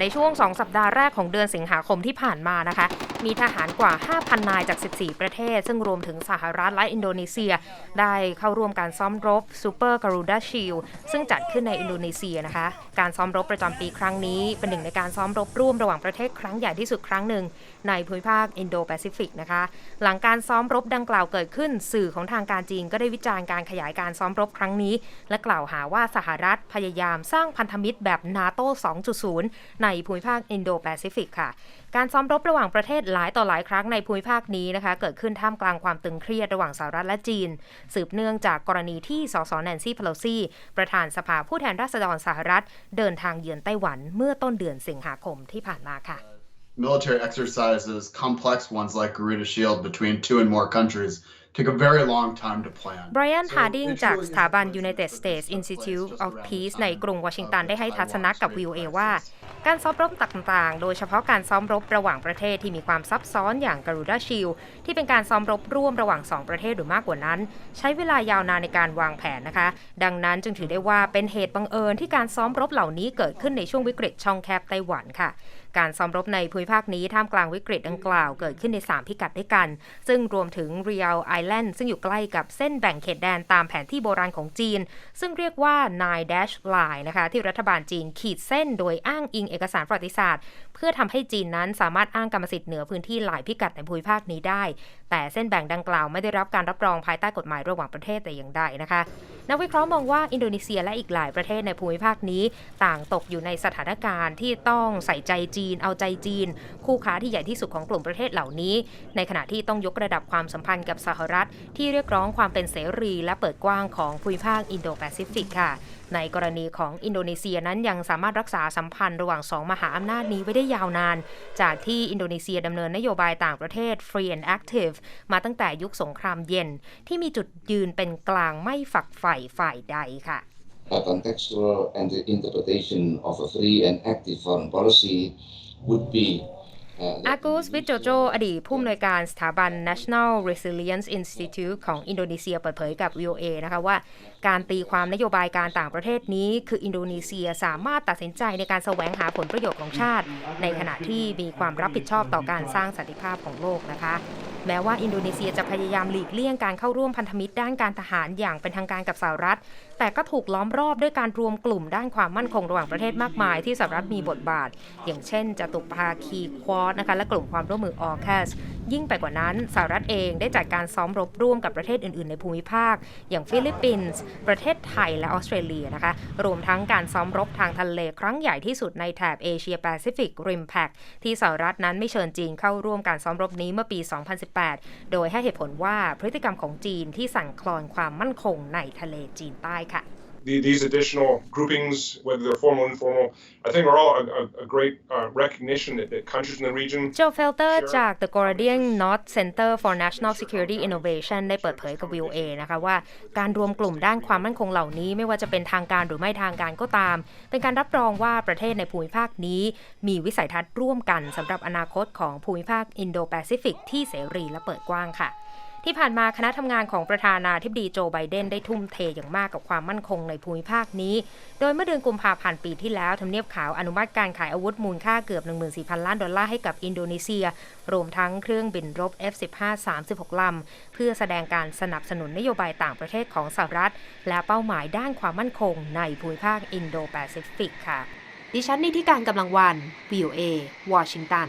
ในช่วง 2 สัปดาห์แรกของเดือนสิงหาคมที่ผ่านมานะคะ มีทหารกว่า 5,000 นายจาก 14 ประเทศ ซึ่งรวมถึงสหรัฐและอินโดนีเซีย ได้เข้าร่วมการซ้อมรบ Super Garuda Shield ซึ่งจัดขึ้นในอินโดนีเซียนะคะ การซ้อมรบประจำปีครั้งนี้ เป็นหนึ่งในการซ้อมรบร่วมระหว่างประเทศครั้งใหญ่ที่สุดครั้งหนึ่งในภูมิภาคอินโดแปซิฟิกนะคะ หลังการซ้อมรบดังกล่าวเกิดขึ้น สื่อของทางการจีนก็ได้วิจารณ์การขยายการซ้อมรบครั้งนี้ และกล่าวหาว่าสหรัฐพยายามสร้างพันธมิตรแบบนาโต้2.0ในภูมิภาคอินโดแปซิฟิกค่ะ การซ้อมรบระหว่างประเทศหลายต่อหลายครั้งในภูมิภาคนี้นะคะ เกิดขึ้นท่ามกลางความตึงเครียดระหว่างสหรัฐและจีน สืบเนื่องจากกรณีที่สสแนนซี่เพโลซีประธานสภาผู้แทนราษฎรสหรัฐ เดินทางเยือนไต้หวันเมื่อต้นเดือนสิงหาคมที่ผ่านมาค่ะ military exercises, complex ones like Garuda Shield between two and more countries, take a very long time to plan. ไบรอัน So ฮาร์ดิง it จาก truly สถาบัน is United a States process Institute of around Peace the ใน time กรุงวอชิงตัน of ได้ให้ the ทัศนะ Taiwan กับ Strait VOA crisis. ว่า การซ้อมรบต่างๆ โดยเฉพาะการซ้อมรบระหว่างประเทศที่มีความซับซ้อนอย่างการูดาชิลที่เป็นการซ้อมรบร่วมระหว่าง 2 ประเทศหรือมากกว่านั้น ใช้เวลายาวนานในการวางแผนนะคะ ดังนั้นจึงถือได้ว่าเป็นเหตุบังเอิญที่การซ้อมรบเหล่านี้เกิดขึ้นในช่วงวิกฤตช่องแคบไต้หวันค่ะ การซ้อมรบในภูมิภาคนี้ท่ามกลางวิกฤตดังกล่าวเกิดขึ้นใน 3 พิกัดด้วยกัน ซึ่งรวมถึง Real Island ซึ่งอยู่ใกล้กับเส้นแบ่งเขตแดนตามแผนที่โบราณของจีน ซึ่งเรียกว่า Nine Dash Line นะคะ ที่รัฐบาลจีนขีดเส้นโดยอ้างอิงเอกสารประวัติศาสตร์ เพื่อทำให้จีนนั้นสามารถอ้างกรรมสิทธิ์เหนือพื้นที่หลายพิกัดในภูมิภาคนี้ได้ แต่เส้นแบ่งดังกล่าวไม่ได้รับการรับรองภายใต้กฎหมายระหว่างประเทศแต่อย่างใดนะคะนักวิเคราะห์มองว่าอินโดนีเซียและอีกหลายประเทศในภูมิภาคนี้ ต่างตกอยู่ในสถานการณ์ที่ต้องใส่ใจจีน เอาใจจีน คู่ค้าที่ใหญ่ที่สุดของกลุ่มประเทศเหล่านี้ ในขณะที่ต้องยกระดับความสัมพันธ์กับสหรัฐ ที่เรียกร้องความเป็นเสรีและเปิดกว้างของภูมิภาคอินโดแปซิฟิกค่ะในกรณีของอินโดนีเซียนั้นยังสามารถรักษาสัมพันธ์ระหว่างสองมหาอำนาจนี้ไว้ได้ยาวนาน จากที่อินโดนีเซียดำเนินนโยบายต่างประเทศ Free and Active มาตั้งแต่ยุคสงครามเย็น ที่มีจุดยืนเป็นกลางไม่ฝักใฝ่ฝ่ายใดค่ะ a contextual and the interpretation of a free and active foreign policy would be อากูสวิจโจโจ อดีตผู้อำนวยการสถาบัน National Resilience Institute ของอินโดนีเซียเปิดเผยกับ VOA นะคะว่า การตีความนโยบายการต่างประเทศนี้ คืออินโดนีเซียสามารถตัดสินใจในการแสวงหาผลประโยชน์ของชาติ ในขณะที่มีความรับผิดชอบต่อการสร้างสันติภาพของโลกนะคะ แม้ว่าอินโดนีเซียจะพยายามหลีกเลี่ยงการเข้าร่วมพันธมิตรด้านการทหารอย่างเป็นทางการกับสหรัฐ แต่ก็ถูกล้อมรอบด้วยการรวมกลุ่มด้านความมั่นคงระหว่างประเทศมากมายที่สหรัฐมีบทบาท อย่างเช่นจตุภาคีควอดนะคะและกลุ่มความร่วมมือออแคสยิ่งไปกว่านั้นสหรัฐเองได้จัดการซ้อมรบร่วมกับประเทศอื่น ๆ ในภูมิภาค อย่างฟิลิปปินส์ประเทศไทยและออสเตรเลียนะคะรวมทั้งการซ้อมรบทางทะเลครั้งใหญ่ที่สุดในแถบเอเชียแปซิฟิกริมแพคที่สหรัฐนั้นไม่เชิญจีนเข้าร่วมการซ้อมรบนี้เมื่อปี 2018 โดยให้เหตุผลว่าพฤติกรรมของจีนที่สั่นคลอนความมั่นคงในทะเลจีนใต้ the, these additional groupings, whether they're formal or informal, I think are all a, a, a great uh, recognition that, that countries in the region โจเฟลเตอร์จาก The Guardian North Center for National Security Innovation ได้เปิดเผยกับ VOA นะคะว่าการรวมกลุ่มด้านความมั่นคงเหล่านี้ ไม่ว่าจะเป็นทางการหรือไม่ทางการก็ตาม เป็นการรับรองว่าประเทศในภูมิภาคนี้ มีวิสัยทัศน์ร่วมกันสำหรับอนาคตของภูมิภาคอินโดแปซิฟิกที่เสรีและเปิดกว้างค่ะ ที่ผ่านมาคณะทำงานของประธานาธิบดีโจไบเดนได้ทุ่มเทอย่างมากกับความมั่นคงในภูมิภาคนี้ โดยเมื่อเดือนกุมภาพันธ์ปีที่แล้วทำเนียบขาวอนุมัติการขายอาวุธมูลค่าเกือบ 14,000 ล้านดอลลาร์ให้กับอินโดนีเซีย รวมทั้งเครื่องบินรบ F-15 36 ลำ เพื่อแสดงการสนับสนุนนโยบายต่างประเทศของสหรัฐ และเป้าหมายด้านความมั่นคงในภูมิภาคอินโดแปซิฟิกค่ะ ดิฉันนิติการกำลังวัน VOA วอชิงตัน